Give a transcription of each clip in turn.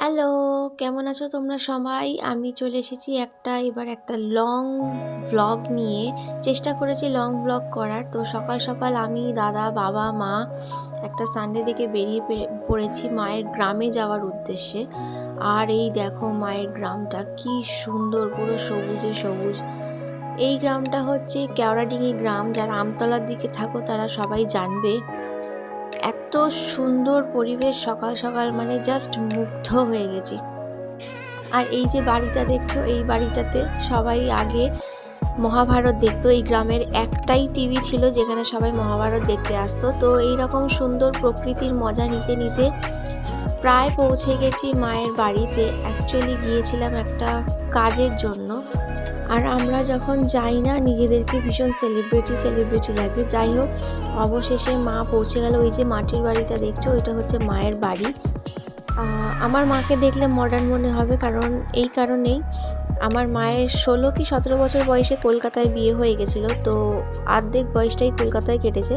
Hello, কেমন আছো তোমরা সবাই? আমি চলে এসেছি একটা, এবার একটা লং ভ্লগ নিয়ে। চেষ্টা করেছি লং ভ্লগ করার। তো সকাল সকাল আমি, দাদা, বাবা, মা একটা সানডে থেকে বেরিয়ে পড়েছি মায়ের গ্রামে যাওয়ার উদ্দেশ্যে। আর এই দেখো মায়ের গ্রামটা কি সুন্দর, পুরো সবুজে সবুজ। এই গ্রামটা হচ্ছে কেওড়াডিঙি গ্রাম। যারা আমতলার দিকে থাকো, তারা সবাই জানবে। এত সুন্দর পরিবেশ সকাল সকাল মানে জাস্ট মুগ্ধ হয়ে গেছি। আর এই যে বাড়িটা দেখছ, এই বাড়িটাতে সবাই আগে মহাভারত দেখতো। এই গ্রামের একটাই টিভি ছিল যেখানে সবাই মহাভারত দেখতে আসতো। তো এই রকম সুন্দর প্রকৃতির মজা নিতে নিতে প্রায় পৌঁছে গেছি মায়ের বাড়িতে। অ্যাকচুয়ালি গিয়েছিলাম একটা কাজের জন্য। আর আমরা যখন যাই না, নিজেদেরকে ভীষণ সেলিব্রিটি সেলিব্রিটি লাগে। যাই হোক, অবশেষে মা পৌঁছে গেল। ওই যে মাটির বাড়িটা দেখছ, ওইটা হচ্ছে মায়ের বাড়ি। আমার মাকে দেখলে মডার্ন মনে হবে, কারণ এই কারণেই আমার মায়ের ষোলো কি সতেরো বছর বয়সে কলকাতায় বিয়ে হয়ে গেছিল। তো অর্ধেক বয়সটাই কলকাতায় কেটেছে।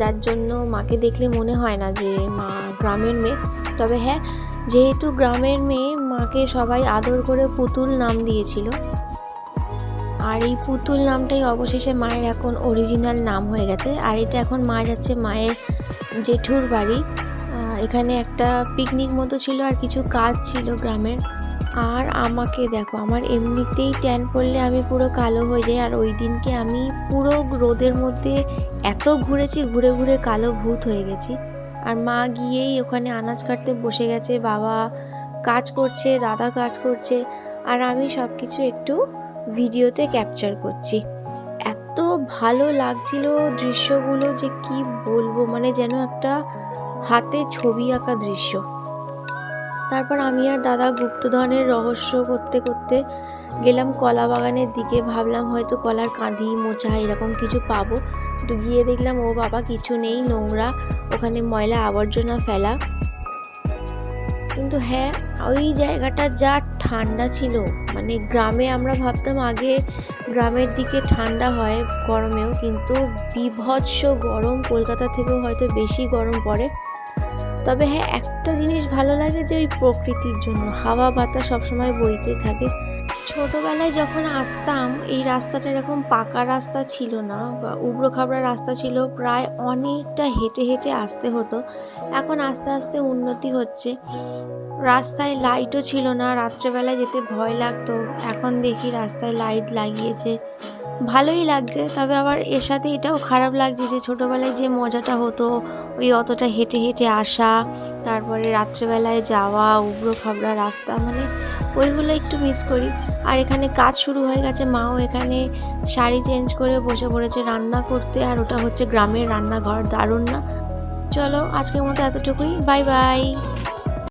যার জন্য মাকে দেখলে মনে হয় না যে মা গ্রামের মেয়ে। তবে হ্যাঁ যেহেতু গ্রামের মেয়ে, মাকে সবাই আদর করে পুতুল নাম দিয়েছিল। আর এই পুতুল নামটাই অবশেষে মায়ের এখন অরিজিনাল নাম হয়ে গেছে। আর এটা এখন মা যাচ্ছে মায়ের জেঠুর বাড়ি। এখানে একটা পিকনিক মতো ছিল আর কিছু কাজ ছিল গ্রামের। আর আমাকে দেখো, আমার এমনিতেই ট্যান পড়লে আমি পুরো কালো হয়ে যাই। আর ওই দিনকে আমি পুরো রোদের মধ্যে এত ঘুরেছি, ঘুরে ঘুরে কালো ভূত হয়ে গেছি। আর মা গিয়েই ওখানে আনাজ কাটতে বসে গেছে, বাবা কাজ করছে, দাদা কাজ করছে। আর আমি সব কিছু একটু ভিডিওতে ক্যাপচার করছি। এত ভালো লাগছিল দৃশ্যগুলো যে কি বলব মানে যেন একটা হাতে ছবি আঁকা দৃশ্য। তারপর আমি আর দাদা গুপ্তধনের রহস্য করতে করতে গেলাম কলা বাগানের দিকে, ভাবলাম হয়তো কলার কাঁদি মোচা এরকম কিছু পাবো। গিয়ে দেখলাম, ও বাবা কিছু নেই নোংরা, ওখানে ময়লা আবর্জনা ফেলা। কিন্তু হ্যাঁ ওই জায়গাটা যা ঠান্ডা ছিল মানে গ্রামে আমরা ভাবতাম আগে গ্রামের দিকে ঠান্ডা হয় গরমেও, কিন্তু বিভৎস গরম কলকাতা থেকেও হয়তো বেশি গরম পড়ে। তবে হ্যাঁ একটা জিনিস ভালো লাগে যে ওই প্রকৃতির জন্য। হাওয়া বাতাস সবসময় বইতে থাকে। ছোটোবেলায় যখন আসতাম, এই রাস্তাটা এরকম পাকা রাস্তা ছিল না বা উবড়ো খাবড়া রাস্তা ছিল, প্রায় অনেকটা হেঁটে হেঁটে আসতে হতো। এখন আস্তে আস্তে উন্নতি হচ্ছে। রাস্তায় লাইটও ছিল না। রাত্রেবেলায় যেতে ভয় লাগতো। এখন দেখি রাস্তায় লাইট লাগিয়েছে। ভালোই লাগছে, তবে আবার এর সাথে এটাও খারাপ লাগছে যে ছোটোবেলায় যে মজাটা হতো, ওই অতটা হেঁটে হেঁটে আসা, তারপরে রাত্রেবেলায় যাওয়া উবড়ো খাবড়া রাস্তা মানে ওইগুলো একটু মিস করি। আর এখানে কাজ শুরু হয়ে গেছে, মাও এখানে শাড়ি চেঞ্জ করে বসে পড়েছে রান্না করতে, আর ওটা হচ্ছে গ্রামের রান্নাঘর, দারুণ না? চলো আজকের মতো এতটুকুই বাই বাই